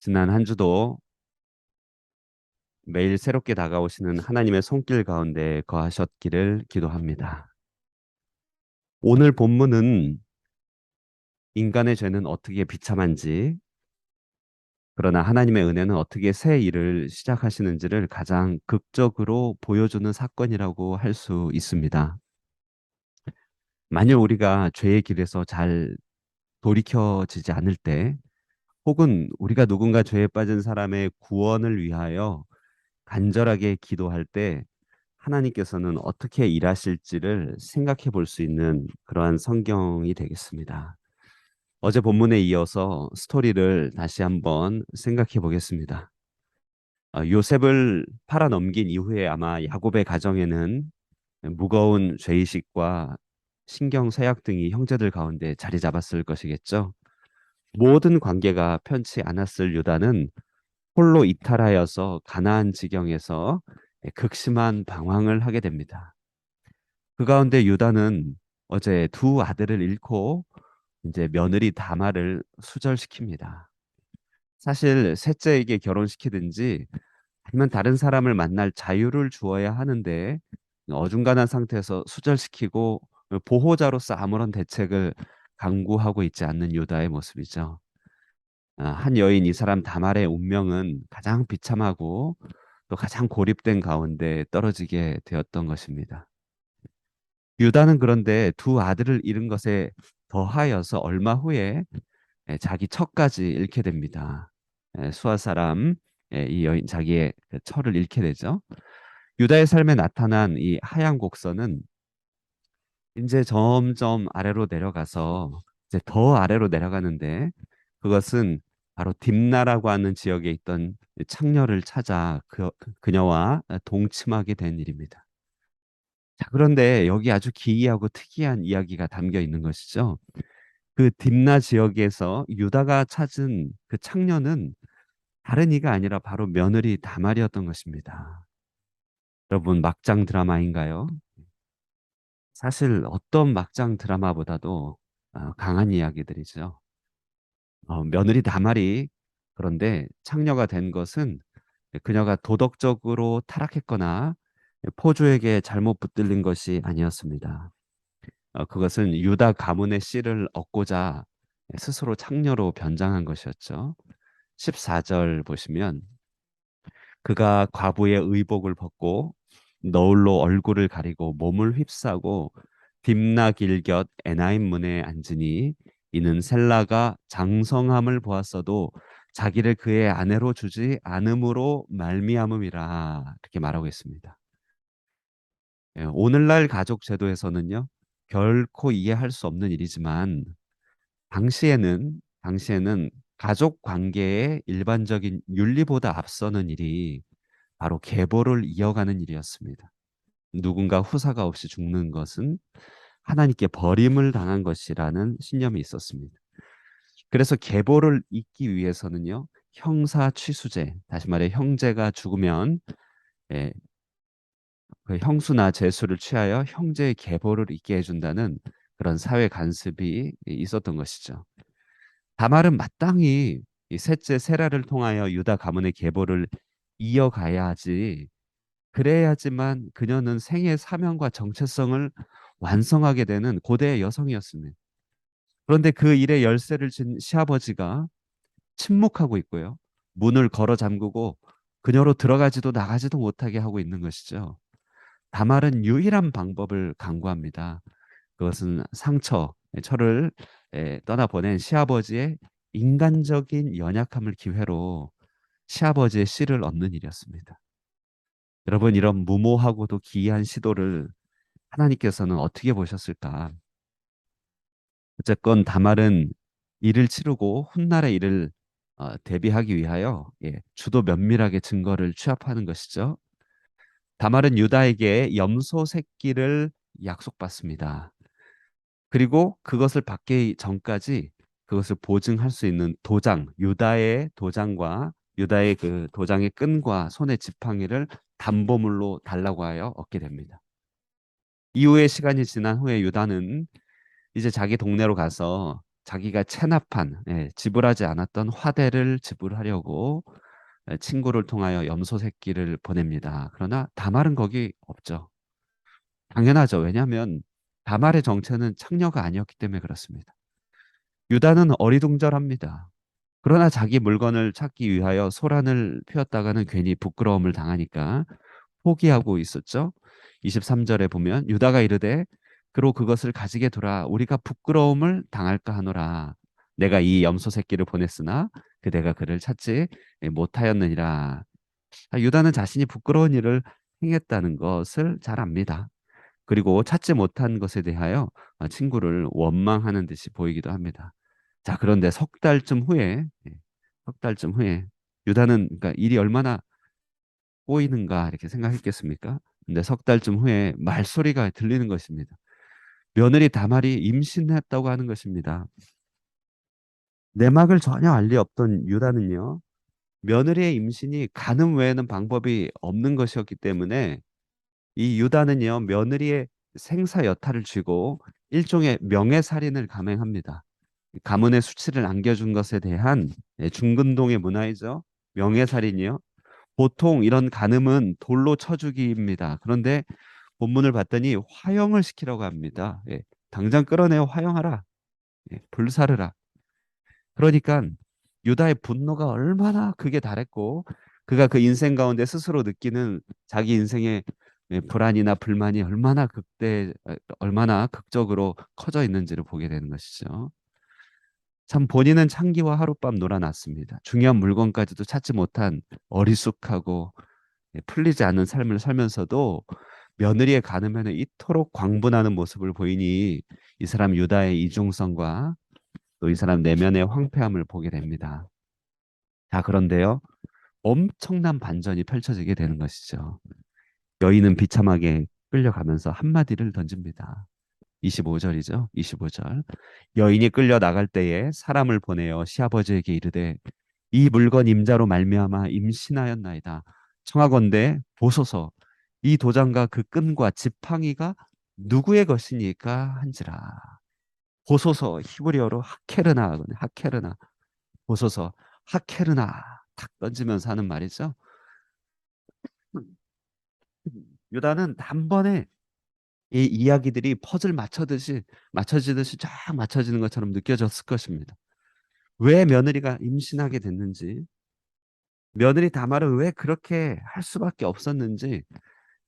지난 한 주도 매일 새롭게 다가오시는 하나님의 손길 가운데 거하셨기를 기도합니다. 오늘 본문은 인간의 죄는 어떻게 비참한지, 그러나 하나님의 은혜는 어떻게 새 일을 시작하시는지를 가장 극적으로 보여주는 사건이라고 할 수 있습니다. 만일 우리가 죄의 길에서 잘 돌이켜지지 않을 때, 혹은 우리가 누군가 죄에 빠진 사람의 구원을 위하여 간절하게 기도할 때 하나님께서는 어떻게 일하실지를 생각해 볼 수 있는 그러한 성경이 되겠습니다. 어제 본문에 이어서 스토리를 다시 한번 생각해 보겠습니다. 어, 요셉을 팔아 넘긴 이후에 아마 야곱의 가정에는 무거운 죄의식과 신경 쇠약 등이 형제들 가운데 자리 잡았을 것이겠죠. 모든 관계가 편치 않았을 유다는 홀로 이탈하여서 가나안 지경에서 극심한 방황을 하게 됩니다. 그 가운데 유다는 어제 두 아들을 잃고 이제 며느리 다말을 수절시킵니다. 사실 셋째에게 결혼시키든지 아니면 다른 사람을 만날 자유를 주어야 하는데 어중간한 상태에서 수절시키고 보호자로서 아무런 대책을 강구하고 있지 않는 유다의 모습이죠. 아, 한 여인 이 사람 다말의 운명은 가장 비참하고 또 가장 고립된 가운데 떨어지게 되었던 것입니다. 유다는 그런데 두 아들을 잃은 것에 더하여서 얼마 후에 예, 자기 처까지 잃게 됩니다. 예, 수아 사람 예, 이 여인 자기의 그 처를 잃게 되죠. 유다의 삶에 나타난 이 하얀 곡선은 이제 점점 아래로 내려가서 이제 더 아래로 내려가는데 그것은 바로 딥나라고 하는 지역에 있던 창녀를 찾아 그, 그녀와 동침하게 된 일입니다. 자, 그런데 여기 아주 기이하고 특이한 이야기가 담겨 있는 것이죠. 그 딥나 지역에서 유다가 찾은 그 창녀는 다른 이가 아니라 바로 며느리 다말이었던 것입니다. 여러분 막장 드라마인가요? 사실 어떤 막장 드라마보다도 어, 강한 이야기들이죠. 어, 며느리 다말이 그런데 창녀가 된 것은 그녀가 도덕적으로 타락했거나 포주에게 잘못 붙들린 것이 아니었습니다. 어, 그것은 유다 가문의 씨를 얻고자 스스로 창녀로 변장한 것이었죠. 14절 보시면 그가 과부의 의복을 벗고 너울로 얼굴을 가리고 몸을 휩싸고 딥나 길곁 에나임 문에 앉으니 이는 셀라가 장성함을 보았어도 자기를 그의 아내로 주지 않음으로 말미암음이라 이렇게 말하고 있습니다. 예, 오늘날 가족 제도에서는요 결코 이해할 수 없는 일이지만 당시에는 당시에는 가족 관계의 일반적인 윤리보다 앞서는 일이 바로 계보를 이어가는 일이었습니다. 누군가 후사가 없이 죽는 것은 하나님께 버림을 당한 것이라는 신념이 있었습니다. 그래서 계보를 잇기 위해서는요 형사 취수제 다시 말해 형제가 죽으면 예, 그 형수나 제수를 취하여 형제의 계보를 잇게 해준다는 그런 사회 간섭이 있었던 것이죠. 다말은 마땅히 이 셋째 세라를 통하여 유다 가문의 계보를 이어가야 하지 그래야지만 그녀는 생의 사명과 정체성을 완성하게 되는 고대의 여성이었습니다. 그런데 그 일의 열쇠를 진 시아버지가 침묵하고 있고요. 문을 걸어 잠그고 그녀로 들어가지도 나가지도 못하게 하고 있는 것이죠. 다말은 유일한 방법을 강구합니다. 그것은 상처, 철을 떠나보낸 시아버지의 인간적인 연약함을 기회로 시아버지의 씨를 얻는 일이었습니다. 여러분 이런 무모하고도 기이한 시도를 하나님께서는 어떻게 보셨을까? 어쨌건 다말은 일을 치르고 훗날의 일을 어, 대비하기 위하여 예, 주도 면밀하게 증거를 취합하는 것이죠. 다말은 유다에게 염소 새끼를 약속받습니다. 그리고 그것을 받기 전까지 그것을 보증할 수 있는 도장, 유다의 도장과 유다의 그 도장의 끈과 손의 지팡이를 담보물로 달라고 하여 얻게 됩니다. 이후에 시간이 지난 후에 유다는 이제 자기 동네로 가서 자기가 체납한 예, 지불하지 않았던 화대를 지불하려고 예, 친구를 통하여 염소 새끼를 보냅니다. 그러나 다말은 거기 없죠. 당연하죠. 왜냐하면 다말의 정체는 창녀가 아니었기 때문에 그렇습니다. 유다는 어리둥절합니다. 그러나 자기 물건을 찾기 위하여 소란을 피웠다가는 괜히 부끄러움을 당하니까 포기하고 있었죠. 23절에 보면 유다가 이르되 그로 그것을 가지게 두라 우리가 부끄러움을 당할까 하노라 내가 이 염소 새끼를 보냈으나 그대가 그를 찾지 못하였느니라 아, 유다는 자신이 부끄러운 일을 행했다는 것을 잘 압니다. 그리고 찾지 못한 것에 대하여 어, 친구를 원망하는 듯이 보이기도 합니다. 자, 그런데 석 달쯤 후에, 예, 석 달쯤 후에 유다는 그러니까 일이 얼마나 꼬이는가 이렇게 생각했겠습니까? 근데 석 달쯤 후에 말소리가 들리는 것입니다. 며느리 다말이 임신했다고 하는 것입니다. 내막을 전혀 알리 없던 유다는요. 며느리의 임신이 가늠 외에는 방법이 없는 것이었기 때문에 이 유다는요. 며느리의 생사 여탈을 쥐고 일종의 명예살인을 감행합니다. 가문의 수치를 안겨준 것에 대한 예, 중근동의 문화이죠. 명예살인이요. 보통 이런 간음은 돌로 쳐 죽이입니다. 그런데 본문을 봤더니 화형을 시키라고 합니다. 예, 당장 끌어내어 화형하라. 예, 불사르라. 그러니까 유다의 분노가 얼마나 크게 달했고 그가 그 인생 가운데 스스로 느끼는 자기 인생의 예, 불안이나 불만이 얼마나 극대 어, 얼마나 극적으로 커져 있는지를 보게 되는 것이죠. 참 본인은 창기와 하룻밤 놀아놨습니다. 중요한 물건까지도 찾지 못한 어리숙하고 예, 풀리지 않는 삶을 살면서도 며느리에 가늠에는 이토록 광분하는 모습을 보이니 이 사람 유다의 이중성과 또 이 사람 내면의 황폐함을 보게 됩니다. 자, 그런데요. 엄청난 반전이 펼쳐지게 되는 것이죠. 여인은 비참하게 끌려가면서 한마디를 던집니다. 25절이죠. 25절. 여인이 끌려 나갈 때에 사람을 보내어 시아버지에게 이르되 이 물건 임자로 말미암아 임신하였나이다. 청하건대 보소서 이 도장과 그 끈과 지팡이가 누구의 것이니까 한지라. 보소서 히브리어로 하케르나 하케르나 보소서 하케르나 탁 던지면서 하는 말이죠. 유다는 단번에 이 이야기들이 퍼즐 맞춰듯이 맞춰지듯이 쫙 맞춰지는 것처럼 느껴졌을 것입니다. 왜 며느리가 임신하게 됐는지, 며느리 다말은 왜 그렇게 할 수밖에 없었는지,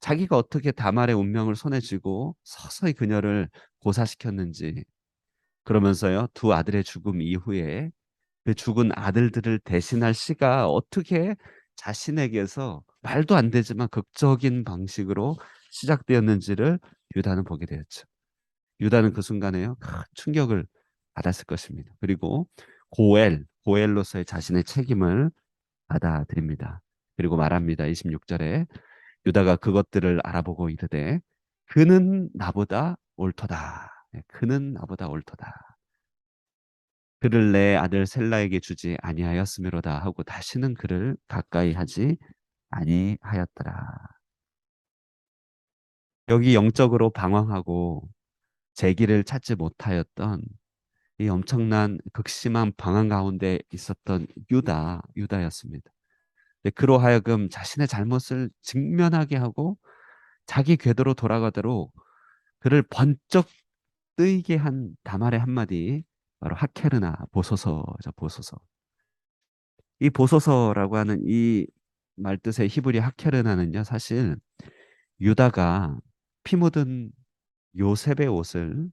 자기가 어떻게 다말의 운명을 손에 쥐고 서서히 그녀를 고사시켰는지, 그러면서요, 두 아들의 죽음 이후에 그 죽은 아들들을 대신할 씨가 어떻게 자신에게서 말도 안 되지만 극적인 방식으로 시작되었는지를 유다는 보게 되었죠. 유다는 그 순간에요, 큰 충격을 받았을 것입니다. 그리고 고엘, 고엘로서의 자신의 책임을 받아들입니다. 그리고 말합니다. 26절에 유다가 그것들을 알아보고 이르되 그는 나보다 옳도다. 네, 그는 나보다 옳도다. 그를 내 아들 셀라에게 주지 아니하였음이로다 하고 다시는 그를 가까이 하지 아니하였더라. 여기 영적으로 방황하고 재기를 찾지 못하였던 이 엄청난 극심한 방황 가운데 있었던 유다, 유다였습니다. 그로 하여금 자신의 잘못을 직면하게 하고 자기 궤도로 돌아가도록 그를 번쩍 뜨이게 한 다말의 한마디 바로 하케르나 보소서죠 보소서 이 보소서라고 하는 이 말뜻의 히브리 하케르나는요 사실 유다가 피 묻은 요셉의 옷을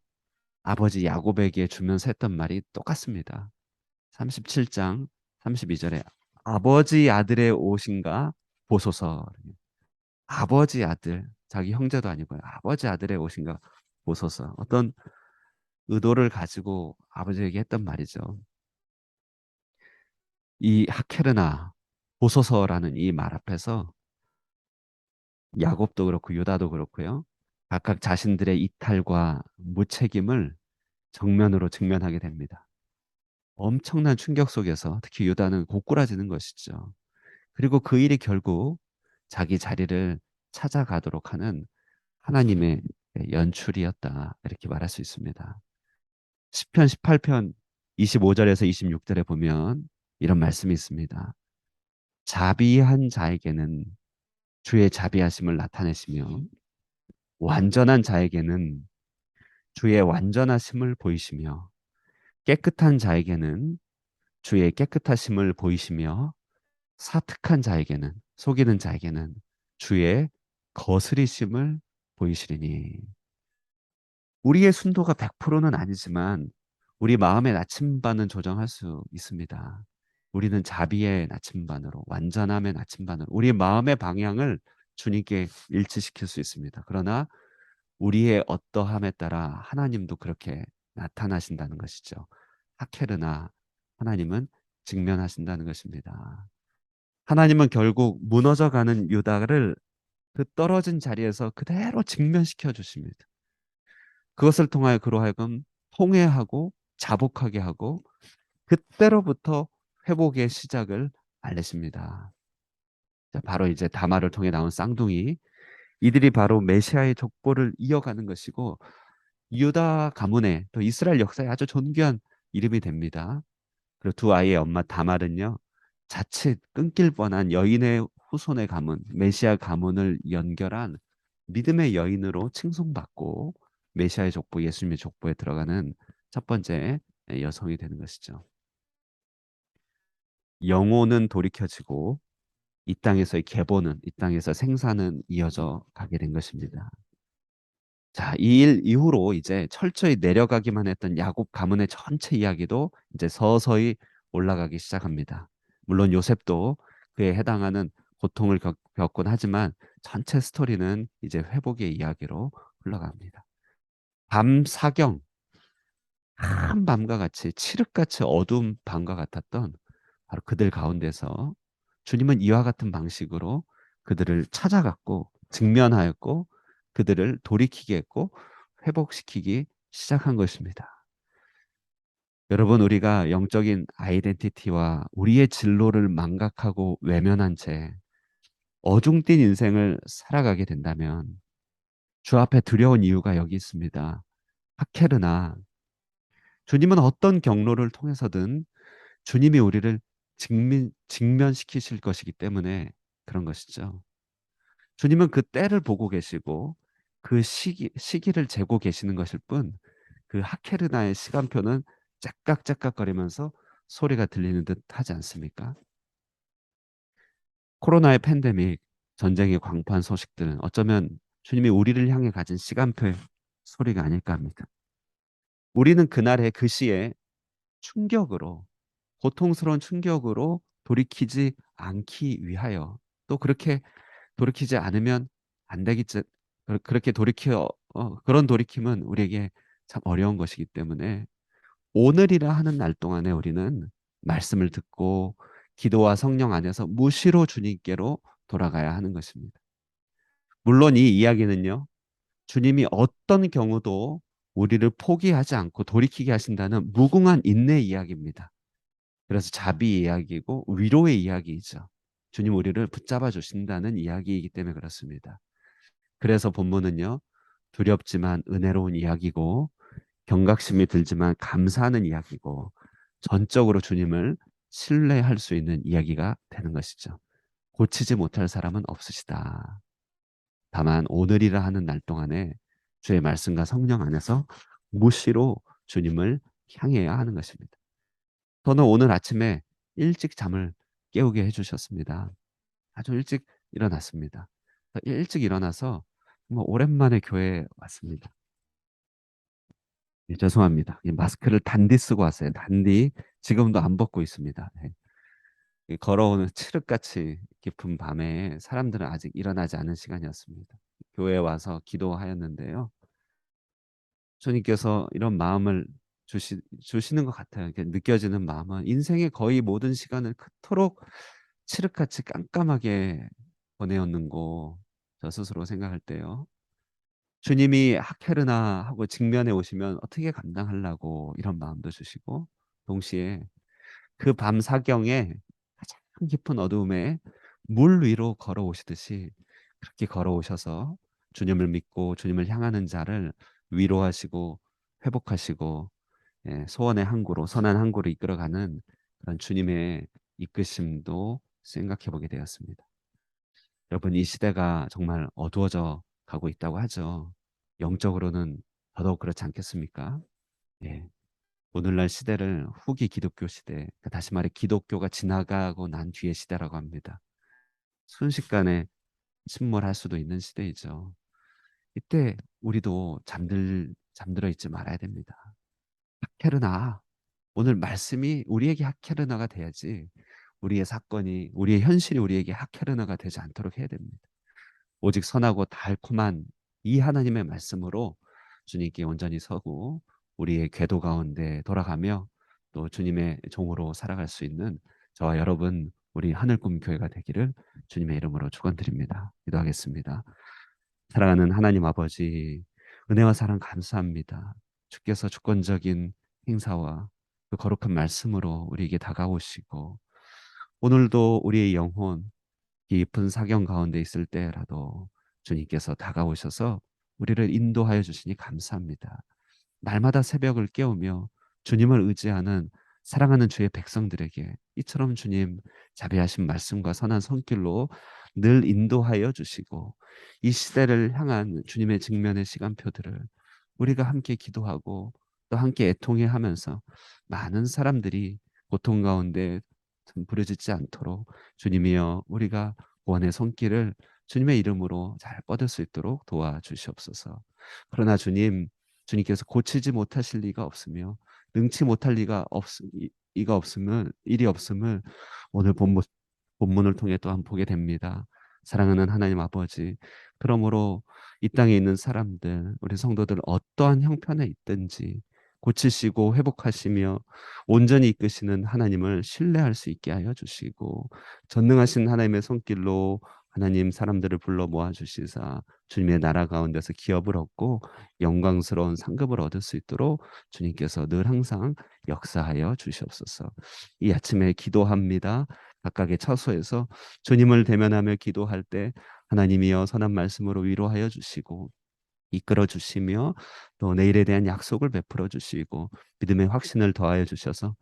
아버지 야곱에게 주면서 했던 말이 똑같습니다 37장 32절에 아버지 아들의 옷인가 보소서 아버지 아들 자기 형제도 아니고요 아버지 아들의 옷인가 보소서 어떤 의도를 가지고 아버지에게 했던 말이죠. 이 하케르나 보소서라는 이 말 앞에서 야곱도 그렇고 유다도 그렇고요. 각각 자신들의 이탈과 무책임을 정면으로 직면하게 됩니다. 엄청난 충격 속에서 특히 유다는 고꾸라지는 것이죠. 그리고 그 일이 결국 자기 자리를 찾아가도록 하는 하나님의 연출이었다. 이렇게 말할 수 있습니다. 10편, 18편 25절에서 26절에 보면 이런 말씀이 있습니다. 자비한 자에게는 주의 자비하심을 나타내시며 완전한 자에게는 주의 완전하심을 보이시며 깨끗한 자에게는 주의 깨끗하심을 보이시며 사특한 자에게는 속이는 자에게는 주의 거스리심을 보이시리니 우리의 순도가 100%는 아니지만 우리 마음의 나침반은 조정할 수 있습니다. 우리는 자비의 나침반으로 완전함의 나침반으로 우리 마음의 방향을 주님께 일치시킬 수 있습니다. 그러나 우리의 어떠함에 따라 하나님도 그렇게 나타나신다는 것이죠. 하케르나 하나님은 직면하신다는 것입니다. 하나님은 결국 무너져가는 유다를 그 떨어진 자리에서 그대로 직면시켜 주십니다. 그것을 통하여 그로 하여금 통회하고 자복하게 하고 그때로부터 회복의 시작을 알리십니다. 바로 이제 다마를 통해 나온 쌍둥이 이들이 바로 메시아의 족보를 이어가는 것이고 유다 가문의 또 이스라엘 역사에 아주 존귀한 이름이 됩니다. 그리고 두 아이의 엄마 다말은요 자칫 끊길 뻔한 여인의 후손의 가문 메시아 가문을 연결한 믿음의 여인으로 칭송받고 메시아의 족보 예수님의 족보에 들어가는 첫 번째 여성이 되는 것이죠. 영혼은 돌이켜지고 이 땅에서의 계보는 이 땅에서 생사는 이어져 가게 된 것입니다. 자, 이 일 이후로 이제 철저히 내려가기만 했던 야곱 가문의 전체 이야기도 이제 서서히 올라가기 시작합니다. 물론 요셉도 그에 해당하는 고통을 겪, 겪곤 하지만 전체 스토리는 이제 회복의 이야기로 흘러갑니다. 밤 사경 한 밤과 같이 칠흑같이 어두운 밤과 같았던 바로 그들 가운데서 주님은 이와 같은 방식으로 그들을 찾아갔고 직면하였고 그들을 돌이키게 했고 회복시키기 시작한 것입니다. 여러분 우리가 영적인 아이덴티티와 우리의 진로를 망각하고 외면한 채 어중뛴 인생을 살아가게 된다면 주 앞에 두려운 이유가 여기 있습니다. 하케르나 주님은 어떤 경로를 통해서든 주님이 우리를 직면, 직면시키실 것이기 때문에 그런 것이죠. 주님은 그 때를 보고 계시고 그 시기, 시기를 재고 계시는 것일 뿐 그 하케르나의 시간표는 째깍째깍거리면서 소리가 들리는 듯 하지 않습니까? 코로나의 팬데믹, 전쟁의 광판 소식들은 어쩌면 주님이 우리를 향해 가진 시간표의 소리가 아닐까 합니다. 우리는 그날의 그 시에 충격으로 고통스러운 충격으로 돌이키지 않기 위하여 또 그렇게 돌이키지 않으면 안 되기 그렇게 돌이켜 어, 그런 돌이킴은 우리에게 참 어려운 것이기 때문에 오늘이라 하는 날 동안에 우리는 말씀을 듣고 기도와 성령 안에서 무시로 주님께로 돌아가야 하는 것입니다. 물론 이 이야기는요. 주님이 어떤 경우도 우리를 포기하지 않고 돌이키게 하신다는 무궁한 인내 이야기입니다. 그래서 자비 이야기고 위로의 이야기이죠. 주님 우리를 붙잡아 주신다는 이야기이기 때문에 그렇습니다. 그래서 본문은요. 두렵지만 은혜로운 이야기고 경각심이 들지만 감사하는 이야기고 전적으로 주님을 신뢰할 수 있는 이야기가 되는 것이죠. 고치지 못할 사람은 없으시다. 다만 오늘이라 하는 날 동안에 주의 말씀과 성령 안에서 무시로 주님을 향해야 하는 것입니다. 저는 오늘 아침에 일찍 잠을 깨우게 해주셨습니다. 아주 일찍 일어났습니다. 일찍 일어나서 정말 오랜만에 교회에 왔습니다. 예, 죄송합니다. 마스크를 단디 쓰고 왔어요. 단디 지금도 안 벗고 있습니다. 예. 걸어오는 칠흑같이 깊은 밤에 사람들은 아직 일어나지 않은 시간이었습니다. 교회에 와서 기도하였는데요. 주님께서 이런 마음을 주시, 주시는 것 같아요. 느껴지는 마음은 인생의 거의 모든 시간을 그토록 칠흑같이 깜깜하게 보내었는고 저 스스로 생각할 때요. 주님이 하케르나 하고 직면해 오시면 어떻게 감당하려고 이런 마음도 주시고 동시에 그 밤 사경에 가장 깊은 어두움에 물 위로 걸어오시듯이 그렇게 걸어오셔서 주님을 믿고 주님을 향하는 자를 위로하시고 회복하시고 예, 소원의 항구로 선한 항구로 이끌어가는 그런 주님의 이끄심도 생각해 보게 되었습니다. 여러분 이 시대가 정말 어두워져 가고 있다고 하죠. 영적으로는 더더욱 그렇지 않겠습니까? 예. 오늘날 시대를 후기 기독교 시대, 그러니까 다시 말해 기독교가 지나가고 난 뒤의 시대라고 합니다. 순식간에 침몰할 수도 있는 시대이죠. 이때 우리도 잠들 잠들어 있지 말아야 됩니다. 하케르나 오늘 말씀이 우리에게 하케르나가 돼야지 우리의 사건이 우리의 현실이 우리에게 하케르나가 되지 않도록 해야 됩니다. 오직 선하고 달콤한 이 하나님의 말씀으로 주님께 온전히 서고 우리의 궤도 가운데 돌아가며 또 주님의 종으로 살아갈 수 있는 저와 여러분 우리 하늘꿈 교회가 되기를 주님의 이름으로 축원드립니다. 기도하겠습니다. 사랑하는 하나님 아버지 은혜와 사랑 감사합니다. 주께서 주권적인 행사와 그 거룩한 말씀으로 우리에게 다가오시고 오늘도 우리의 영혼 깊은 사경 가운데 있을 때라도 주님께서 다가오셔서 우리를 인도하여 주시니 감사합니다. 날마다 새벽을 깨우며 주님을 의지하는 사랑하는 주의 백성들에게 이처럼 주님 자비하신 말씀과 선한 손길로 늘 인도하여 주시고 이 시대를 향한 주님의 직면의 시간표들을 우리가 함께 기도하고 또 함께 애통해 하면서 많은 사람들이 고통 가운데 부르짖지 않도록 주님이여 우리가 구원의 손길을 주님의 이름으로 잘 뻗을 수 있도록 도와주시옵소서. 그러나 주님, 주님께서 고치지 못하실 리가 없으며 능치 못할 리가 없 이가 없음을 일이 없음을 오늘 본문 본문을 통해 또한 보게 됩니다. 사랑하는 하나님 아버지, 그러므로 이 땅에 있는 사람들, 우리 성도들 어떠한 형편에 있든지 고치시고 회복하시며 온전히 이끄시는 하나님을 신뢰할 수 있게 하여 주시고 전능하신 하나님의 손길로 하나님 사람들을 불러 모아 주시사 주님의 나라 가운데서 기업을 얻고 영광스러운 상급을 얻을 수 있도록 주님께서 늘 항상 역사하여 주시옵소서. 이 아침에 기도합니다. 각각의 처소에서 주님을 대면하며 기도할 때 하나님이여 선한 말씀으로 위로하여 주시고 이끌어 주시며 또 내일에 대한 약속을 베풀어 주시고 믿음의 확신을 더하여 주셔서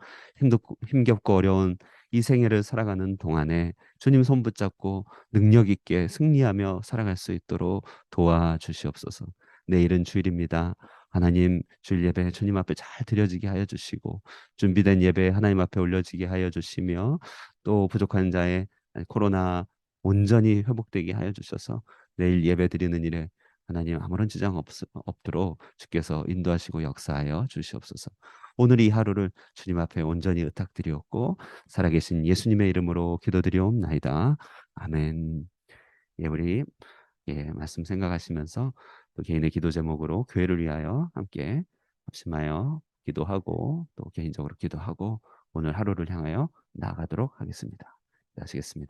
힘겹고 어려운 이 생애를 살아가는 동안에 주님 손 붙잡고 능력 있게 승리하며 살아갈 수 있도록 도와 주시옵소서. 내일은 주일입니다. 하나님 주일 예배 주님 앞에 잘 드려지게 하여 주시고 준비된 예배 하나님 앞에 올려지게 하여 주시며 또 부족한 자의 코로나 온전히 회복되게 하여 주셔서 내일 예배 드리는 일에 하나님 아무런 지장 없, 없도록 주께서 인도하시고 역사하여 주시옵소서. 오늘 이 하루를 주님 앞에 온전히 의탁드리옵고 살아계신 예수님의 이름으로 기도드리옵나이다. 아멘. 예, 우리 예, 말씀 생각하시면서 또 개인의 기도 제목으로 교회를 위하여 함께 합심하여 기도하고 또 개인적으로 기도하고 오늘 하루를 향하여 나아가도록 하겠습니다. 하시겠습니다.